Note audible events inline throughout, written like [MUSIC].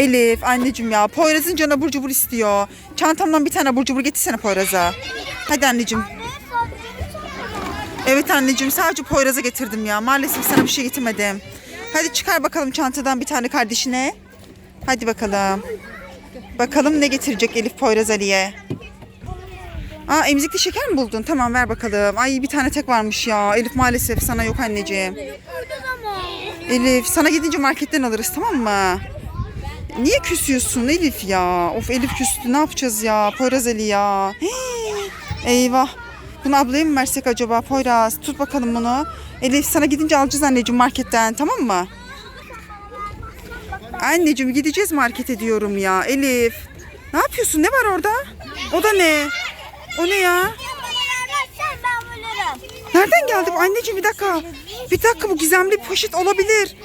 Elif anneciğim ya Poyraz'ın canı abur cubur istiyor. Çantamdan bir tane abur cubur getirsene Poyraz'a. Hadi anneciğim. Evet anneciğim sadece Poyraz'a getirdim ya. Maalesef sana bir şey getirmedim. Hadi çıkar bakalım çantadan bir tane kardeşine. Hadi bakalım. Bakalım ne getirecek Elif Poyraz Ali'ye. Aa emzikli şeker mi buldun? Tamam ver bakalım. Ay bir tane tek varmış ya. Elif maalesef sana yok anneciğim. Elif sana gidince marketten alırız tamam mı? Niye küsüyorsun Elif ya? Of Elif küstü ne yapacağız ya? Poyraz Ali ya. Hii, eyvah. Bunu ablaya mı versek acaba Poyraz? Tut bakalım bunu. Elif sana gidince alacağız anneciğim marketten tamam mı? Anneciğim gideceğiz markete diyorum ya. Elif. Ne yapıyorsun? Ne var orada? O da ne? O ne ya? Nereden geldi bu? Anneciğim bir dakika. Bir dakika bu gizemli poşet olabilir.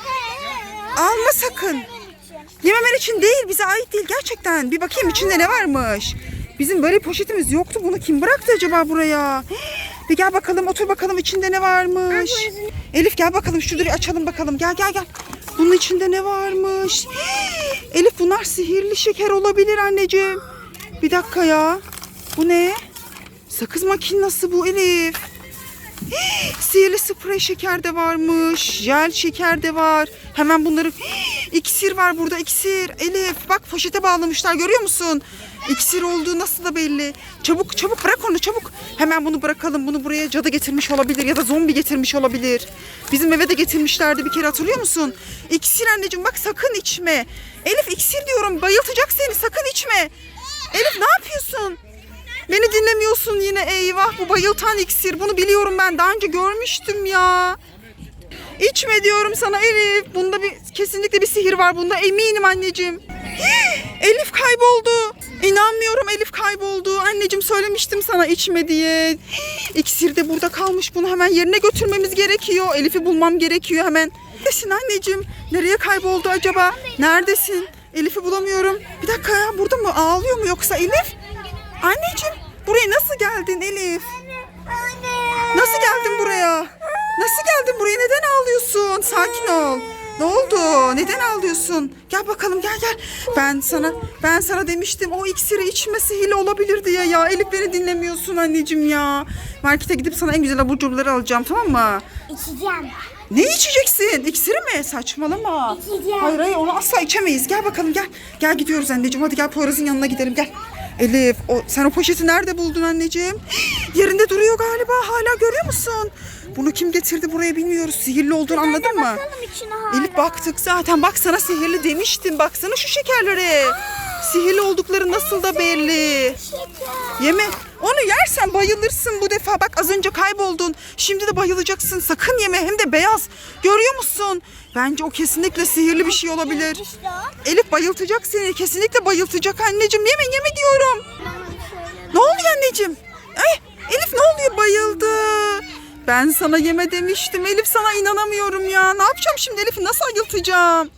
Alma sakın. Yememen için değil bize ait değil gerçekten. Bir bakayım içinde ne varmış. Bizim böyle poşetimiz yoktu. Bunu kim bıraktı acaba buraya? [GASPS] Bir gel bakalım otur bakalım içinde ne varmış. Elif gel bakalım şunu açalım bakalım. Gel gel gel. Bunun içinde ne varmış? [GASPS] Elif bunlar sihirli şeker olabilir anneciğim. Bir dakika ya. Bu ne? Sakız makinesi bu Elif. [GASPS] Sihirli sprey şeker de varmış. Jel şeker de var. Hemen bunları... [GASPS] İksir var burada iksir. Elif bak poşete bağlamışlar görüyor musun? İksir olduğu nasıl da belli. Çabuk çabuk bırak onu çabuk. Hemen bunu bırakalım. Bunu buraya cadı getirmiş olabilir ya da zombi getirmiş olabilir. Bizim eve de getirmişlerdi bir kere hatırlıyor musun? İksir anneciğim bak sakın içme. Elif iksir diyorum bayıltacak seni sakın içme. Elif ne yapıyorsun? Beni dinlemiyorsun yine eyvah bu bayıltan iksir. Bunu biliyorum ben daha önce görmüştüm ya. İçme diyorum sana Elif. Bunda bir kesinlikle bir sihir var bunda eminim anneciğim. [GASPS] Elif kayboldu. İnanmıyorum Elif kayboldu. Anneciğim söylemiştim sana içme diye. [GASPS] Hii, de burada kalmış. Bunu hemen yerine götürmemiz gerekiyor. Elif'i bulmam gerekiyor hemen. Neredesin anneciğim? Nereye kayboldu acaba? Neredesin? Elif'i bulamıyorum. Bir dakika ya burada mı? Ağlıyor mu yoksa Elif? Anneciğim buraya nasıl geldin Elif? Nasıl geldin buraya? Nasıl geldin buraya? Neden ağlıyorsun? Sakin ol. Ne oldu? Neden ağlıyorsun? Gel bakalım gel gel. Ben sana ben sana demiştim o iksiri içmesi hile olabilir diye ya. Elif beni dinlemiyorsun anneciğim ya. Markete gidip sana en güzel abur cuburları alacağım tamam mı? İçeceğim. Ne içeceksin? İksiri mi? Saçmalama. İçeceğim. Hayır hayır onu asla içemeyiz. Gel bakalım gel. Gel gidiyoruz anneciğim. Hadi gel Poyraz'ın yanına gidelim gel. Elif o, sen o poşeti nerede buldun anneciğim? [GASPS] Yerinde duruyor galiba. Hala görüyor musun? Bunu kim getirdi buraya bilmiyoruz. Sihirli olduğunu anladın mı? Elif baktık zaten. Bak sana sihirli demiştim. Baksana şu şekerlere. Sihirli oldukları nasıl da belli. Yeme. Onu yersen bayılırsın bu defa. Bak az önce kayboldun. Şimdi de bayılacaksın. Sakın yeme. Hem de beyaz. Görüyor musun? Bence o kesinlikle sihirli bir şey olabilir. Elif bayıltacak seni. Kesinlikle bayıltacak anneciğim. Yeme yeme diyorum. Ne oluyor anneciğim? Ay, Elif ne oluyor? Bayıldı. Ben sana yeme demiştim. Elif sana inanamıyorum ya. Ne yapacağım şimdi Elif'i nasıl ayıltacağım?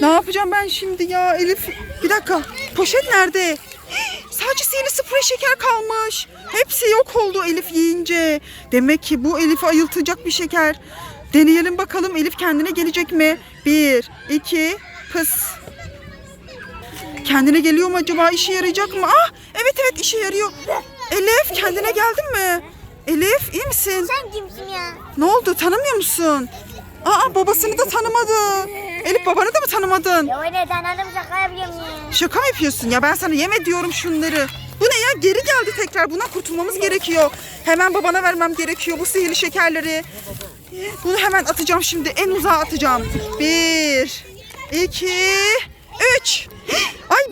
Ne yapacağım ben şimdi ya Elif? Bir dakika. Poşet nerede? [GASPS] Sadece sihirli sprey şeker kalmış. Hepsi yok oldu Elif yiyince. Demek ki bu Elif'i ayıltacak bir şeker. Deneyelim bakalım Elif kendine gelecek mi? Bir, iki, pıs. Kendine geliyor mu acaba? İşe yarayacak mı? Ah evet evet işe yarıyor. Elif kendine geldin mi? Elif iyi misin? Sen kimsin ya? Ne oldu tanımıyor musun? Aa babasını da tanımadı. Elif babanı da mı tanımadın? Ya öyle tanıdım şaka yapıyorum ya. Şaka mı yapıyorsun ya ben sana yeme diyorum şunları. Bu ne ya geri geldi tekrar buna kurtulmamız gerekiyor. Hemen babana vermem gerekiyor bu sihirli şekerleri. Bunu hemen atacağım şimdi en uzağa atacağım. Bir, iki, üç.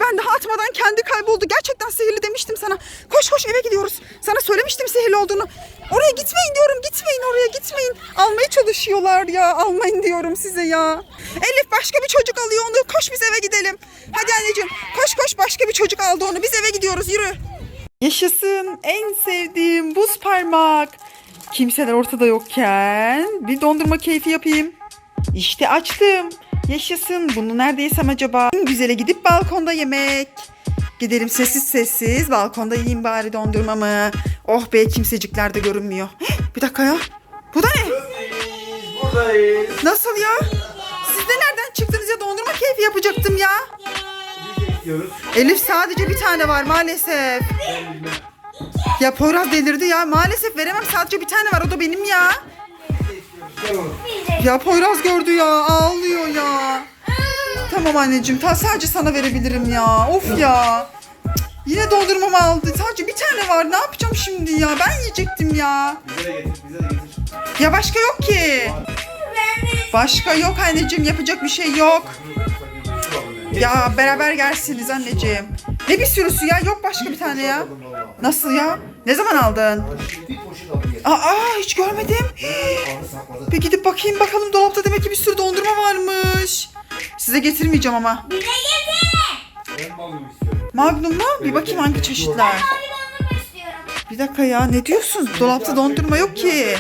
Ben daha atmadan kendi kayboldu. Gerçekten sihirli demiştim sana. Koş koş eve gidiyoruz. Sana söylemiştim sihirli olduğunu. Oraya gitmeyin diyorum. Gitmeyin oraya gitmeyin. Almaya çalışıyorlar ya. Almayın diyorum size ya. Elif başka bir çocuk alıyor onu. Koş biz eve gidelim. Hadi anneciğim. Koş koş başka bir çocuk aldı onu. Biz eve gidiyoruz. Yürü. Yaşasın en sevdiğim buz parmak. Kimseler ortada yokken bir dondurma keyfi yapayım. İşte açtım. Yaşasın. Bunu nerede yesem acaba? En güzele gidip balkonda yemek. Gidelim sessiz sessiz balkonda yiyeyim bari dondurmamı. Oh be kimsecikler de görünmüyor. Heh, [GASPS] bir dakika ya. Bu da ne? Buradayız. Nasıl ya? Siz de nereden çıktınız ya dondurma keyfi yapacaktım ya. Elif sadece bir tane var maalesef. Ya Poyraz delirdi ya. Maalesef veremem sadece bir tane var o da benim ya. Ya Poyraz gördü ya ağlıyor ya. Tamam anneciğim ta sadece sana verebilirim ya. Of ya. Yine dondurmamı aldı. Sadece bir tane var. Ne yapacağım şimdi ya? Ben yiyecektim ya. Bize de getir, bize de getir. Ya başka yok ki. Başka yok anneciğim. Yapacak bir şey yok. Ya beraber gelsiniz anneciğim. Ne bir sürüsü ya? Yok başka bir tane ya. Nasıl ya? Ne zaman aldın? Aa hiç görmedim. Bir gidip bakayım bakalım dolapta demek ki bir sürü dondurma varmış. Size getirmeyeceğim ama. Bize getir. Ben magnum istiyorum. Magnum mu? Bir bakayım hangi çeşitler. Bir dakika ya ne diyorsun? Dolapta dondurma yok ki.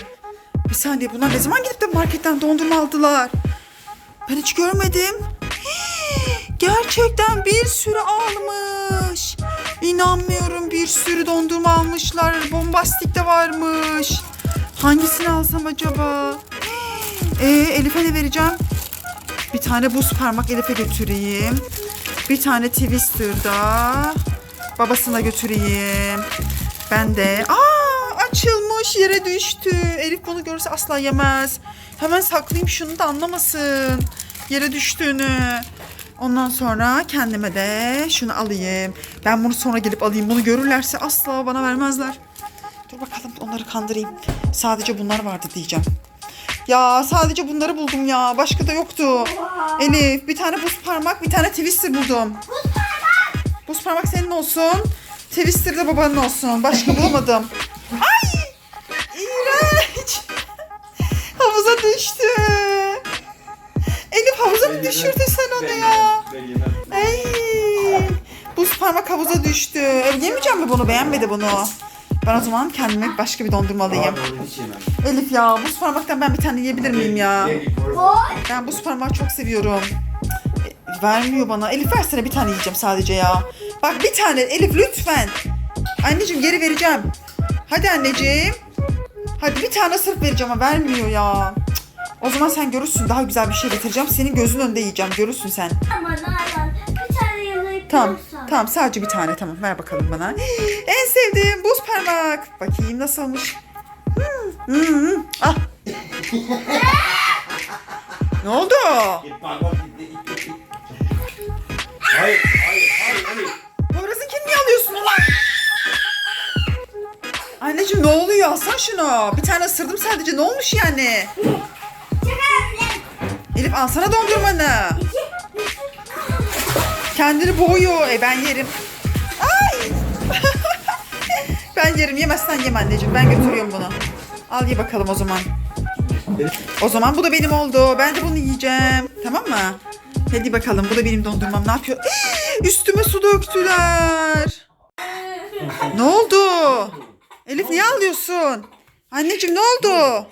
Bir saniye bunlar ne zaman gidip de marketten dondurma aldılar? Ben hiç görmedim. [GASPS] Gerçekten bir sürü almış. İnanmıyorum bir sürü dondurma almışlar. Bombastik de varmış. Hangisini alsam acaba? Ee, Elif'e ne vereceğim? Bir tane buz parmak Elif'e götüreyim. Bir tane Twister da babasına götüreyim. Ben de aa açılmış yere düştü. Elif bunu görürse asla yemez. Hemen saklayayım şunu da anlamasın yere düştüğünü. Ondan sonra kendime de şunu alayım. Ben bunu sonra gelip alayım. Bunu görürlerse asla bana vermezler. Dur bakalım onları kandırayım. Sadece bunlar vardı diyeceğim. Ya sadece bunları buldum ya. Başka da yoktu. Elif bir tane buz parmak bir tane twister buldum. Buz parmak senin olsun. Twister de babanın olsun. Başka bulamadım. Ay! Mı düşürdün sen onu ya? Ay! Buz parmak havuza düştü. Yemeyeceğim mi bunu? Beğenmedi bunu. Ben o zaman kendime başka bir dondurma alayım. Elif ya buz parmaktan ben bir tane yiyebilir miyim ya? Ben buz parmağı çok seviyorum. E, Vermiyor bana. Elif versene bir tane yiyeceğim sadece ya. Bak bir tane Elif lütfen. Anneciğim geri vereceğim. Hadi anneciğim. Hadi bir tane sırf vereceğim ama vermiyor ya. O zaman sen görürsün daha güzel bir şey getireceğim. Senin gözün önünde yiyeceğim. Görürsün sen. Ama Nalan bir tane yalayıp Tamam. durursan. Tamam sadece bir tane tamam. Ver bakalım bana. En sevdiğim buz parmak. Bakayım nasılmış. Hmm, hmm, hmm. Ah. ne oldu? Git bak bak git, git, git, git. Hayır, hayır, hayır, hayır. Poyraz'ınkini niye alıyorsun ulan? Anneciğim ne oluyor? Alsana şunu. Bir tane ısırdım sadece. Ne olmuş yani? Elif alsana dondurmanı. Kendini boğuyor. E ben yerim. Ay! [LAUGHS] ben yerim. Yemezsen yem anneciğim. Ben götürüyorum bunu. Al ye bakalım o zaman. O zaman bu da benim oldu. Ben de bunu yiyeceğim. Tamam mı? Hadi bakalım. Bu da benim dondurmam. Ne yapıyor? Üstüme su döktüler. Ne oldu? Elif niye ağlıyorsun? Anneciğim ne oldu?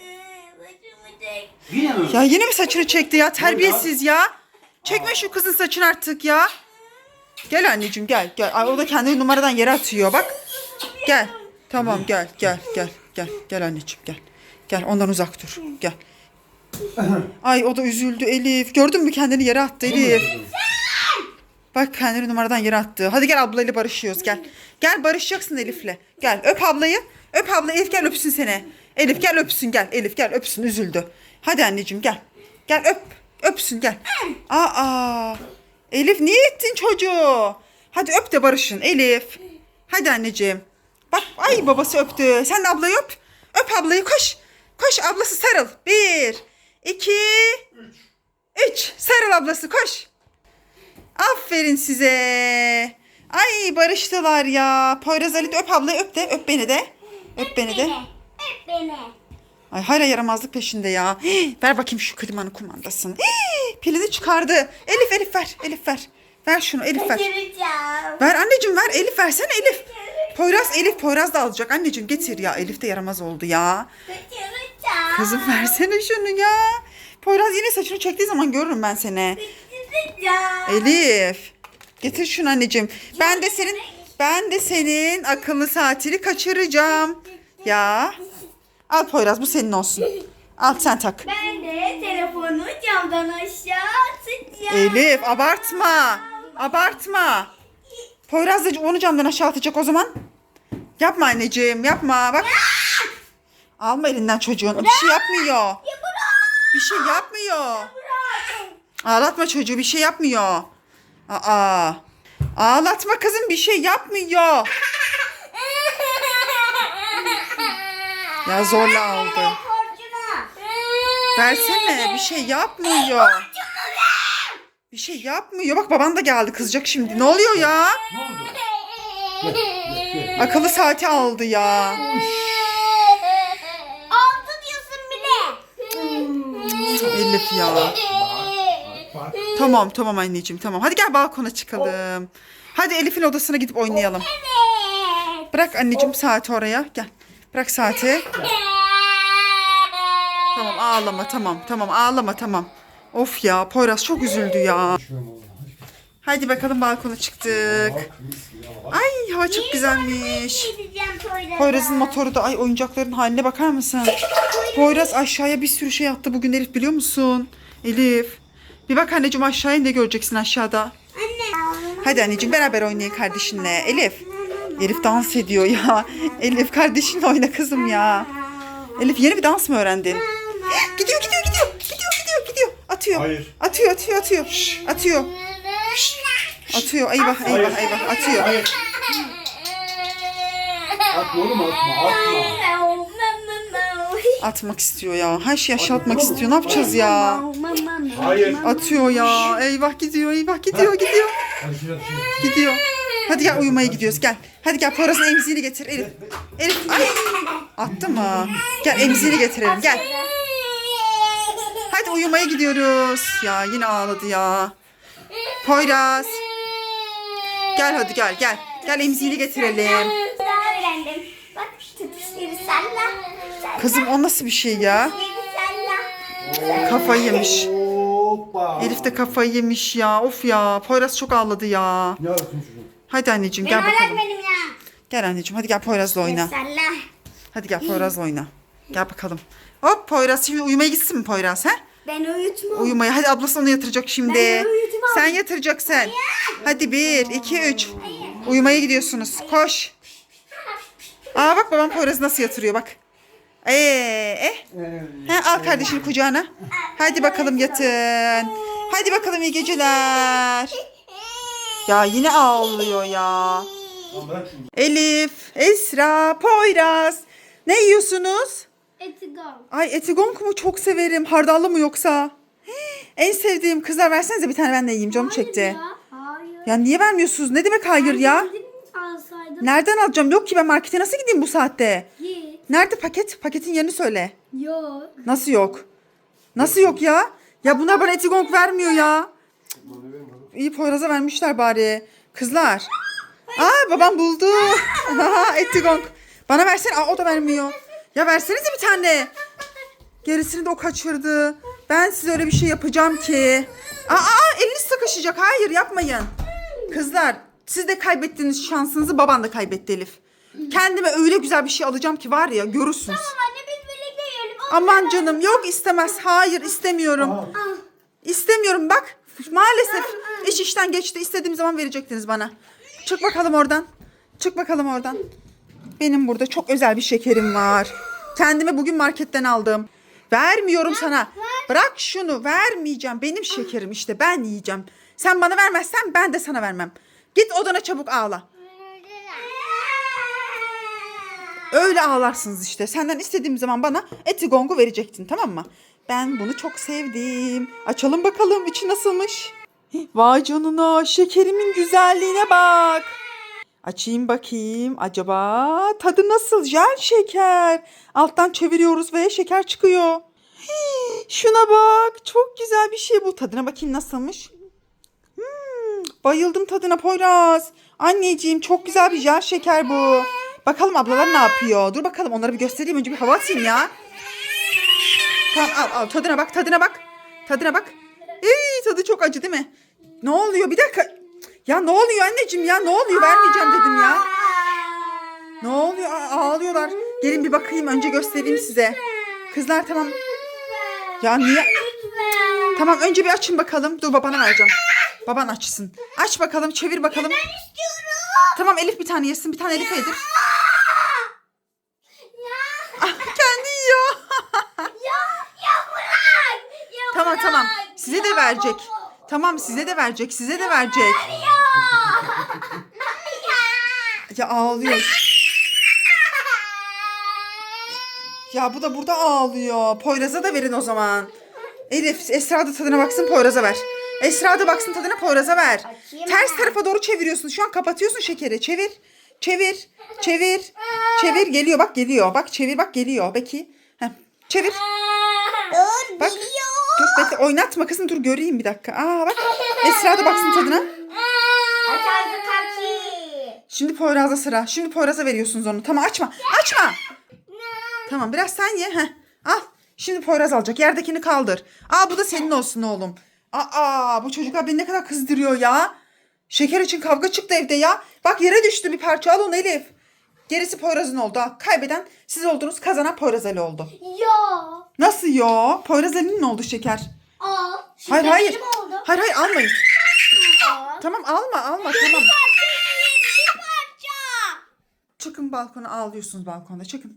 Yine mi? Ya yine mi saçını çekti ya? Terbiyesiz ya. Çekme şu kızın saçını artık ya. Gel anneciğim gel gel. Ay, o da kendini numaradan yere atıyor bak. Gel. Tamam gel gel gel gel gel anneciğim gel. Gel ondan uzak dur. Gel. Ay o da üzüldü Elif. Gördün mü kendini yere attı Elif. Bak kendini numaradan yere attı. Hadi gel ablayla barışıyoruz gel. Gel barışacaksın Elif'le. Gel öp ablayı. Öp abla Elif gel öpsün seni. Elif gel öpsün gel. Elif gel öpsün üzüldü. Hadi anneciğim gel. Gel öp. Öpsün gel. Aa. Elif niye ettin çocuğu? Hadi öp de barışın Elif. Hadi anneciğim. Bak ay babası öptü. Sen de ablayı öp. Öp ablayı koş. Koş ablası sarıl. Bir, iki, üç. Sarıl ablası koş. Aferin size. Ay barıştılar ya. Poyraz Ali de öp ablayı öp de. Öp beni de. Öp beni de. Öp beni. Ay hala yaramazlık peşinde ya. Hii, ver bakayım şu klimanın kumandasını. Hii, pilini çıkardı. Elif Elif ver. Elif ver. Ver şunu Elif ver. Kaçıracağım. Ver anneciğim ver. Elif versene Elif. Poyraz Elif Poyraz da alacak. Anneciğim getir ya. Elif de yaramaz oldu ya. Kaçıracağım. Kızım versene şunu ya. Poyraz yine saçını çektiği zaman görürüm ben seni. Kaçıracağım. Elif. Getir şunu anneciğim. Ben de senin ben de senin akıllı saatini kaçıracağım. Ya. Al Poyraz bu senin olsun. Al sen tak. Ben de telefonu camdan aşağı atacağım. Elif abartma. Abartma. Poyraz da onu camdan aşağı atacak o zaman. Yapma anneciğim yapma bak. Alma elinden çocuğun. Bir şey yapmıyor. Bir şey yapmıyor. Ağlatma çocuğu bir şey yapmıyor. Aa. Ağlatma kızım bir şey yapmıyor. Ya zorla aldı. Versene bir şey yapmıyor. Bir şey yapmıyor. Bak baban da geldi kızacak şimdi. Ne oluyor ya? Akıllı saati aldı ya. Aldı diyorsun bile. Elif ya. Bak. Tamam tamam anneciğim tamam. Hadi gel balkona çıkalım. Hadi Elif'in odasına gidip oynayalım. Evet. Bırak anneciğim saati oraya. Gel. Bırak saati. Tamam ağlama tamam tamam ağlama tamam. Of ya Poyraz çok üzüldü ya. Hadi bakalım balkona çıktık. Ay hava çok güzelmiş. Poyraz'ın motoru da ay oyuncakların haline bakar mısın? Poyraz aşağıya bir sürü şey attı bugün Elif biliyor musun? Elif. Bir bak anneciğim aşağıya ne göreceksin aşağıda? Anne. Hadi anneciğim beraber oynayın kardeşinle. Elif. Elif dans ediyor ya. Elif kardeşinle oyna kızım ya. Elif yeni bir dans mı öğrendin? Gidiyor gidiyor gidiyor. Gidiyor gidiyor gidiyor. Atıyor. Hayır. Atıyor atıyor atıyor. Atıyor. Atıyor. Eyvah eyvah eyvah atıyor. Hayır. Atma oğlum atma atma. Atmak istiyor ya. Her şeyi aşağı atmak istiyor. Ne yapacağız ya? Hayır. Atıyor ya. Eyvah gidiyor eyvah gidiyor gidiyor. Şuraya. Gidiyor. Hadi gel uyumaya gidiyoruz gel. Hadi gel Poyraz'ın emziğini getir Elif. Elif ay. Attı mı? Gel emziğini getirelim gel. Hadi uyumaya gidiyoruz. Ya yine ağladı ya. Poyraz. Gel hadi gel gel. Gel emziğini getirelim. Kızım o nasıl bir şey ya? Kafayı yemiş. Elif de kafayı yemiş ya. Of ya. Poyraz çok ağladı ya. Ne? Hadi anneciğim Benim gel bakalım. öğretmenim ya. Gel anneciğim hadi gel Poyraz'la oyna. Salla. Hadi gel Poyraz'la oyna. Gel bakalım. Hop Poyraz şimdi uyumaya gitsin mi Poyraz ha? Ben uyutmam. Uyumaya. Hadi ablası onu yatıracak şimdi. Ben uyutmam. Sen yatıracaksın. Hadi bir, iki, üç. Uyumaya gidiyorsunuz. Koş. Aa bak babam Poyraz'ı nasıl yatırıyor bak. Ee, eh. He, al kardeşini kucağına. Hadi bakalım yatın. Hadi bakalım iyi geceler. Ya yine ağlıyor ya. Elif, Esra, Poyraz. Ne yiyorsunuz? Eti go. Ay etigonk mu çok severim. Hardallı mı yoksa? Hii, En sevdiğim kızlar versenize bir tane ben de yiyeyim canım çekti. Hayır. Ya niye vermiyorsunuz? Ne demek hayır ya? Alsaydım. Nereden alacağım? Yok ki ben markete nasıl gideyim bu saatte? Git. Nerede paket? Paketin yerini söyle. Yok. Nasıl yok? Nasıl yok ya? Ya bunlar bana etigonk vermiyor ya. İyi Poyraz'a vermişler bari. Kızlar. Aa babam buldu. [LAUGHS] Aha, etigonk. Bana versene. Aa, o da vermiyor. Ya versenize bir tane. Gerisini de o kaçırdı. Ben size öyle bir şey yapacağım ki. Aa, aa eliniz sıkışacak. Hayır yapmayın. Kızlar siz de kaybettiğiniz şansınızı baban da kaybetti Elif. Kendime öyle güzel bir şey alacağım ki var ya görürsünüz. Anne biz birlikte yiyelim. Aman canım yok istemez. Hayır istemiyorum. İstemiyorum bak. Maalesef iş işten geçti. İstediğim zaman verecektiniz bana. Çık bakalım oradan. Çık bakalım oradan. Benim burada çok özel bir şekerim var. Kendime bugün marketten aldım. Vermiyorum sana. Bırak şunu. Vermeyeceğim. Benim şekerim işte. Ben yiyeceğim. Sen bana vermezsen ben de sana vermem. Git odana çabuk ağla. Öyle ağlarsınız işte. Senden istediğim zaman bana eti gongu verecektin tamam mı? Ben bunu çok sevdim. Açalım bakalım içi nasılmış. Vay canına şekerimin güzelliğine bak. Açayım bakayım. Acaba tadı nasıl? Jel şeker. Alttan çeviriyoruz ve şeker çıkıyor. Şuna bak. Çok güzel bir şey bu. Tadına bakayım nasılmış. Hmm, bayıldım tadına Poyraz. Anneciğim çok güzel bir jel şeker bu. Bakalım ablalar ne yapıyor? Dur bakalım onlara bir göstereyim. Önce bir hava atayım ya. Tamam al al tadına bak tadına bak. Tadına bak. Ey tadı çok acı değil mi? Ne oluyor? Bir dakika. Ya ne oluyor anneciğim ya? Ne oluyor? Vermeyeceğim dedim ya. Ne oluyor? Aa, ağlıyorlar. Gelin bir bakayım. Önce göstereyim size. Kızlar tamam. Ya niye? Tamam önce bir açın bakalım. Dur babana vereceğim. Baban açsın. Aç bakalım çevir bakalım. istiyorum. Tamam Elif bir tane yesin bir tane Elif'e yedir. Ah, kendi yiyor. Ya ya bırak. Ya tamam tamam size de verecek. Tamam size de verecek size de verecek. Ya. Ağlıyor. Ya bu da burada ağlıyor. Poyraz'a da verin o zaman. Elif Esra da tadına baksın Poyraz'a ver. Esra da baksın tadına Poyraz'a ver. Açayım Ters ben. tarafa doğru çeviriyorsun. Şu an kapatıyorsun şekeri. Çevir. Çevir. Çevir. Çevir geliyor bak geliyor. Bak çevir bak geliyor. Peki. Heh. Çevir. Dur Bak. Dur bekle oynatma kızım dur göreyim bir dakika. Aa bak. Esra da baksın tadına. Şimdi Poyraz'a sıra. Şimdi Poyraz'a veriyorsunuz onu. Tamam açma. Açma. Tamam biraz sen ye. Heh. Al. Şimdi Poyraz alacak. Yerdekini kaldır. Aa bu da senin olsun oğlum. Aa bu çocuklar beni ne kadar kızdırıyor ya. Şeker için kavga çıktı evde ya. Bak yere düştü bir parça al onu Elif. Gerisi Poyraz'ın oldu. ha. Kaybeden siz oldunuz. Kazanan Poyraz Ali oldu. Ya. Nasıl ya? Poyraz Ali'nin oldu şeker. Al. Şimdi Hayır hayır. benim oldu. Hayır hayır almayın. Al. Tamam alma alma tamam. Bir parça. Çıkın balkona ağlıyorsunuz balkonda çıkın.